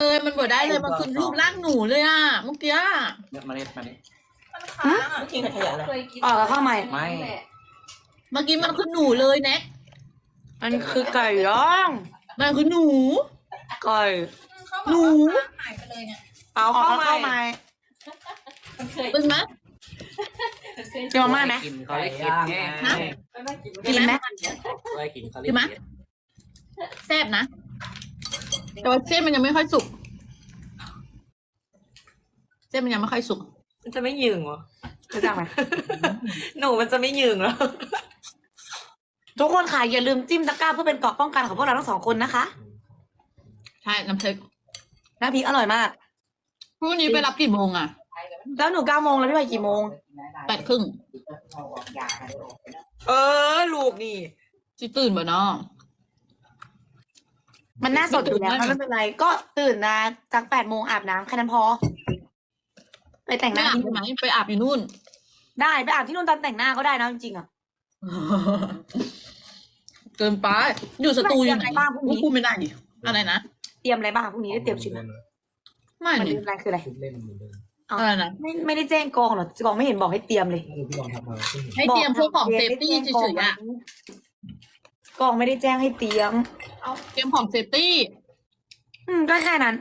เออมันบอกได้เลยมันคือรูปร่างหนูเลยอะเมื่อกี้อะเนี่ยมาเล็ดมาเล็ดไม่กินขยะแล้วออกแล้วเข้าใหม่ ไม่ เมื่อกี้มันคือหนูเลยแน็กอันคือไก่ย่าง มันคือหนู ไก่หนูหายไปเลยเนี่ยเอาเข้าใหม่มันเคยเป็นไหมเคยเดี๋ยวมาม่าไหม กินเขาเลยกินไงฮะกินไหม เขาเลยกินเขาเลยกินไหม แซ่บนะ แต่ว่าเส้นมันยังไม่ค่อยสุก เส้นมันยังไม่ค่อยสุก มันจะไม่ยืงเหรอรู้จักไหมหนูมันจะไม่ยืงเหรอ ทุกคนค่ะอย่าลืมจิ้มตะกร้าเพื่อเป็นเกราะป้องกันของพวกเราทั้งสองคนนะคะ ใช่ น้ำพริกน้ำพริกอร่อยมาก พรุ่งนี้ไปรับกี่โมงอะ แล้วหนูเก้าโมงแล้วพี่ไปกี่โมงแปดครึ่ง เออ ลูกนี่จิตื่นบ่เนาะ มันน่าสดอยู่แล้วมันไม่เป็นไร ก็ตื่นนะจากแปดโมงอาบน้ำแค่นั้นพอ ไปแต่งหไม่น้าอาบที่ใช่ไหมไปอาบอยู่นู่น ได้ไปอาบที่นู่นตอนแต่งหน้าก็ได้นะจริงๆอะ เกินไป อยู่สตูอยู่ไหนไม่บ้างพรุ่งนี้ พูดไม่ได้ดิอะไรนะ เตรียมอะไรบ้างพรุ่งนี้ได้เตรียมชุดไหมไม่มันนี่อะไรคืออะไรชุดเล่นเหมือนเดิมอะไรนะ ไม่ไม่ได้แจ้งกองหรอกกองไม่เห็นบอกให้เตรียมเลยเออพี่ลองทำมาซึ่งให้เตรียมพวกของเซฟตี้เฉยๆอะ กองไม่ได้แจ้งให้เตรียมเตรียมของเซฟตี้ อืมก็แค่นั้น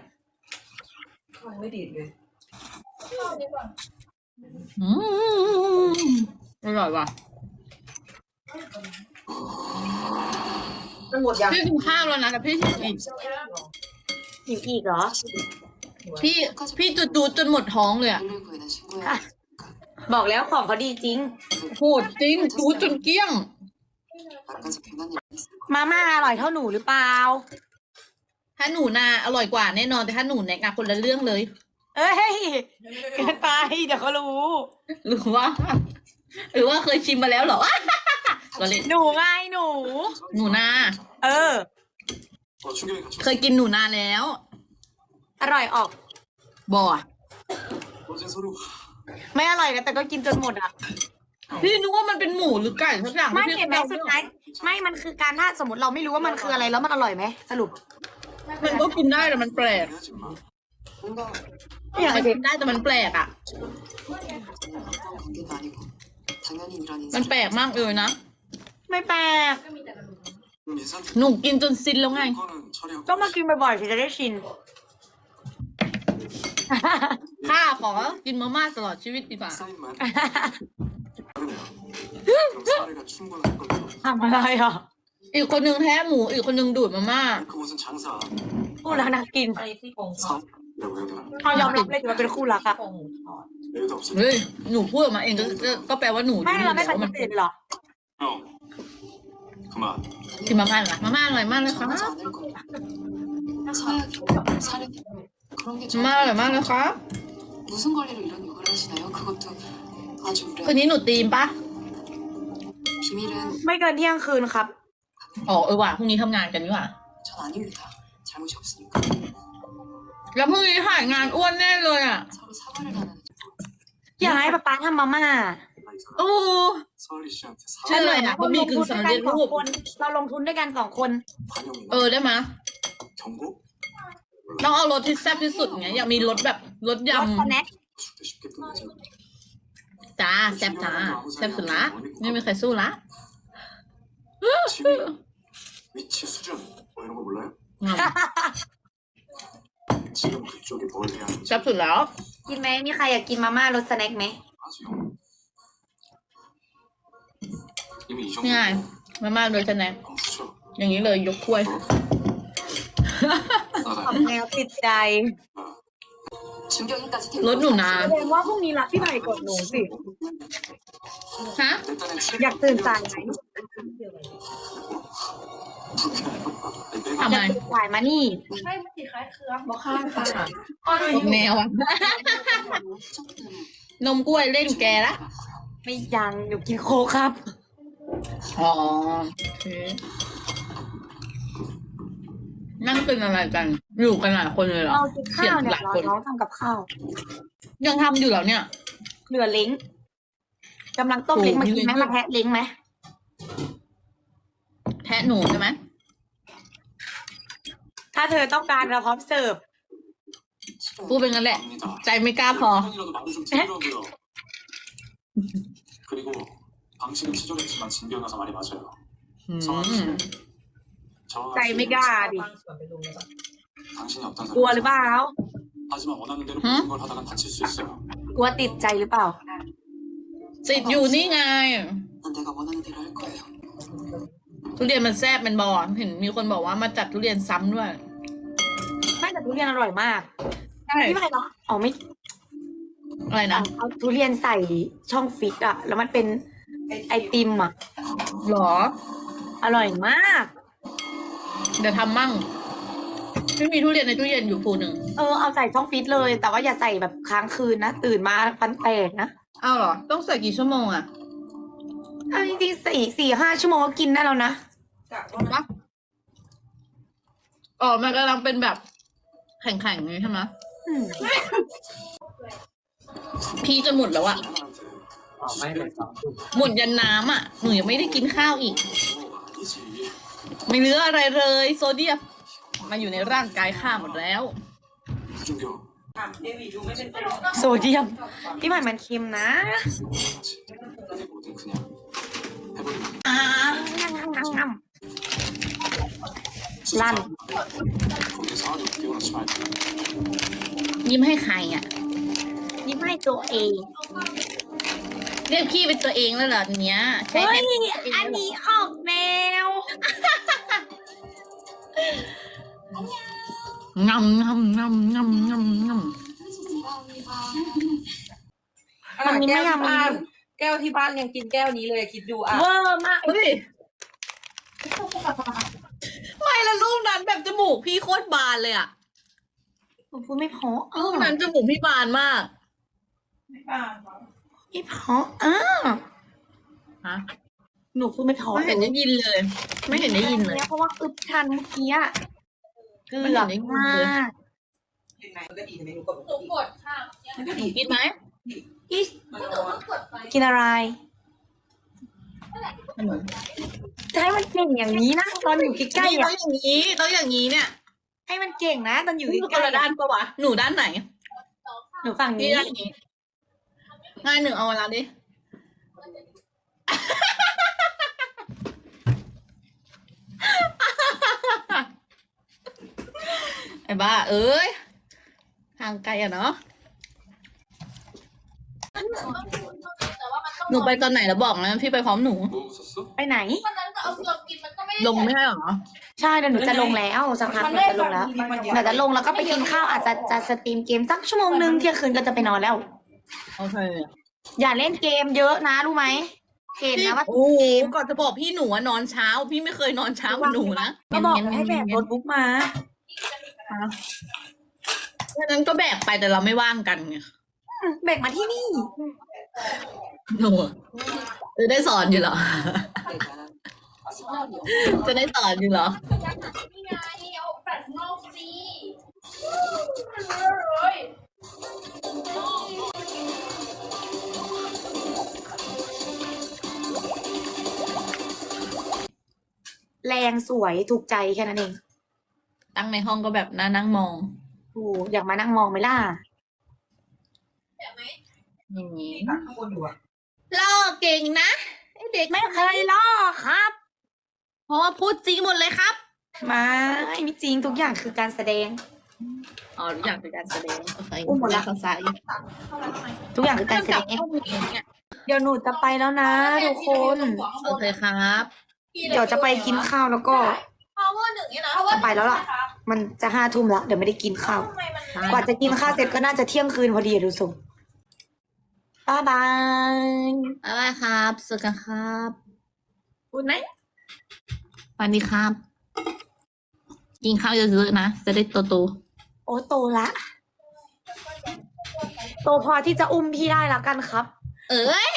ไม่ดีเลยอืมอร่อยว่ะมันหมดยังพี่กินข้าวแล้วนะแต่พี่หิวอีกอยู่อีกเหรอ พี่พี่จูดๆจนหมดท้องเลยอะบอกแล้วของเขาดีจริงโหดจริงจูดจนเกลี้ยง มาม่าอร่อยเท่าหนูหรือเปล่า ถ้าหนูนาอร่อยกว่าแน่นอนแต่ถ้าหนูแนกอะคนละเรื่องเลย เอ้ยเกินไปเดี๋ยวเขารู้ หรือว่า หรือว่าเคยชิมมาแล้วเหรอ เราเล่นหนูไงหนู หนูนา เออ เคยกินหนูนาแล้ว อร่อยออกบ่อะไม่อร่อยนะแต่ก็กินจนหมดอะ พี่นึกว่ามันเป็นหมูหรือไก่สักอย่างไม่ที่เห็นไหมขาสุดท้ายไม่มันคือการถ้าสมมติเราไม่รู้ว่ามันคืออะไรแล้วมันอร่อยไหมสรุป มันก็กินได้แต่มันแปลกอย่างมันเด็กินได้แต่มันแปลกอะ มันแปลกมากเลยนะ ไม่แปลกหนูกินจนซินแล้วไงก็มากินบ่อยๆถึงจะได้ชินข้าขอกินมาม่าตลอดชีวิตดีกว่า ทำอะไรอะ อีกคนนึงแท้หมู อีกคนนึงดูดมาม่าคู่รักนักกินไปซี่คงทอเขายอมรับเลยว่าเป็นคู่รักอะเฮ้ยหนูพูดออกมาเองก็ก็แปลว่าหนูไม่เราไม่ปฏิเสธหรอกินมาม่าเหรอมาม่าอร่อยมากเลยครับมาม่าอร่อยมากเลยครับ 슨 권리로 이런 요구를 하시나요? 그것도 아주 คืน 우려. นี้หนูตีมปะ 비밀은 ไม่เกินเที่ยงคืนครับ อ๋อเออว่ะพรุ่งนี้ทำงานกันนี่หว่า 전 아닙니다. 잘못이 없으니까 แล้วพรุ่งนี้ถ่ายงานอ้วนแน่เลยอ่ะ 서로 사과를 하는 อยากให้ป๊าป๊าทำมาม่า โอ้ 서울이 씨한테 ชื่ออะไรนะบะหมี่กึ่งสำเร็จรูป เราลงทุนด้วยกันสองคน เออได้ไหมย 경고? ต้องเอารสที่แซ่บที่สุดไงอยากมีรสแบบรส รสสแน็ค 죽때 쉽게 끝내지. ยำ จ้าแซ่บจ้าแซ่บสุดละไม่มีใครสู้ละ 지위, 위치, 수준 뭐 이런 거 몰라요? อืม 지금 그쪽이 뭘 해야 하는지 แซ่บสุดแล้ว กินไหมมีใครอยากกินมาม่ารสสแน็คไหม 아세요? 이미 이 นี่ไง 정도 มาม่าโดยชนะ 아프죠? อย่างนี้เลยยกถ้วย 나가요. แนวติดใจ 준경이까지 รถหนูนะแสดงว่าพรุ่งนี้รับพี่ไผ่กดหนูสิ ฮะ อยากตื่นสายไหมทำไมสายมานี่ใช่ไมันสีคล้ายเครืองบอกข้างค่ะแมวนมกล้วยเล่นแกละไม่ยังอยู่กินโคครับ อ๋อ นั่งเป็นอะไรกัน อยู่กันหลายคนเลยเหรอ เรากินข้าวเนี่ย เขียนหลาย รอ คน น้องทำกับข้าว ยังทำอยู่เหรอเนี่ย เหลือเล้งกำลังต้มเล้งมากินไหม โอ้โห มาแทะเล้งไหม แทะหนูใช่ไหม ถ้าเธอต้องการเราพร้อมเสิร์ฟ พูดเป็นงั้นแหละ 압니다. ใจไม่กล้าพอ 한 번이라도 말을 좀 들으라고요. 그리고 방식은 치졸했지만 진 변호사 말이 맞아요. อืม 성환 씨는 저와 ใจไม่กล้าดิกลัวหรือเปล่ากลัวติดใจหรือเปล่า ติดอยู่นี่ไงทุเรียนมันแซ่บมันบอเห็นมีคนบอกว่ามาจัดทุเรียนซ้ำด้วยไม่แต่ทุเรียนอร่อยมากใช่พี่ไผ่เนรออ๋อไม่อะไรนะเอาทุเรียนใส่ช่องฟิตอะแล้วมันเป็นไอติมอะหรอ อร่อยมาก จะทำมั่งไม่มีทุเรียนในตู้เย็นอยู่ภูหนึ่งเออเอาใส่ช่องฟิตเลย แต่ว่าอย่าใส่แบบค้างคืนนะ ตื่นมาฟันแตกนะเอาเหรอ ต้องใส่กี่ชั่วโมงอะเอาจริงสี่สี่ห้าชั่วโมงก็กินได้แล้วนะนะอ๋อมันกำลังเป็นแบบแข็งๆอย่างนี้ใช่ไหมพี่จะหมดแล้วอะออหมดยันน้ำอะหนูยังไม่ได้กินข้าวอีก ไม่เหลืออะไรเลย โซเดียมมาอยู่ในร่างกายข้าหมดแล้ว โซเดียมพี่ใหม่มันเค็มนะ ลั่น ยิ้มให้ใครอะยิ้มให้ตัวเอง เรียกพี่เป็นตัวเองแล้วเหรอเนี้ยใช่เฮ้ไหมยอันนี้ออกแนวงำงำงำงำงำงมันมีไม่ยำแก้วที่บ้านแก้วที่บ้านยังกินแก้วนี้เลยคิดดูอะเวอร์มากำเฮ้ยไม่ละรูปนั้นแบบจมูกพี่โคตรบานเลยอะผมพูดไม่เพอเอรูอปนั้นจมูกพี่บานมาก ไม่บ้าน ไม่เพอเออฮะหนูพูดไม่เพอไม่เห็นได้ยินเลย ไม่เห็นได้ยินเลย เพราะว่าอึบทันเมื่อกี้อะเกืไม่เห็อนบได้ยินมาเลยกยังไงมันก็ดีแต่ไม่รู้กดหนูกดค่ะมันก็ดีกินไหมอีมันหนูร้อก็นกดไปกินอะไรจะให้มันเก่งอย่างนี้นะตอนอยู่ใกล้นี่ๆต้ออะงอย่างนี้ต้องอย่างนี้เนี่ย ให้มันเก่งนะ ตอนอยู่นี่ใกคนล้ละๆด้าอะนปะวะหนูด้านไหน หนูฝั่งนี่ ง่ายหนึ่งเอามาแล้วดิ ไอ้บ้า เอ้ยห่างไกลอะเนาะ หนูไปตอนไหนแล้วบอกนะพี่ไปพร้อมหนู ไปไหนนั้นก็เอากลือกินมันก็ไม่ได้ลงไม่หรอ ใช่เดี๋ยวหนูจะลงแล้วสักพักหนูจะลงแล้วเดี๋ยวจะลงแล้วก็ไปกินข้าวอาจจะจะสตรีมเกมสักชั่วโมงนึงเที่ยงคืนก็จะไปนอนแล้ว โอเคอย่าเล่นเกมเยอะนะรู้ไหมเห็นนะว่าโอ้โหก่อนจะบอกพี่หนูอะนอนเช้า พี่ไม่เคยนอนเช้าเหมือนหนูนะก็บอกให้แบกโน้ตบุ๊กมาเพราะฉะนั้นก็แบกไปแต่เราไม่ว่างกันไงแบกมาที่นี่หนูอะจะได้สอนอยู่เหรอ จะได้สอนอยู่เหรอ แรงสวยถูกใจแค่นั้นเองตั้งในห้องก็แบบน่านั่งมองโอ้อยากมานั่งมองไหมล่ะแบบไหมอย่างนี้ตักข้างบนอยู่อะล่อเก่งนะไอ้เด็กไม่เคยล่อครับเพราะว่าพูดจริงหมดเลยครับไม่ไม่จริงทุกอย่างคือการแสดงอ๋อทุกอย่างเป็นการแสดงโอเคอุ้มหมดละภาษาอีกทุกอย่างคือการแสดงเดี๋ยวหนูจะไปแล้วนะทุกคนโอเคครับ เดี๋ยวจะไปกินข้าวแล้วก็ พาวเวอร์หนึ่งเนี่ยนะจะไปแล้วล่ะ มันจะห้าทุ่มแล้วเดี๋ยวไม่ได้กินข้าว ทำไมมันกว่าจะกินข้าวเสร็จก็น่าจะเที่ยงคืนพอดีอะดูทรงบ๊ายบาย บ๊ายบายครับสวัสดีครับคุณไหนสวัสดีครับ กินข้าวเยอะๆนะ จะได้โตโอ้โตละ โตพอที่จะอุ้มพี่ได้แล้วกันครับ ๆเอ้ย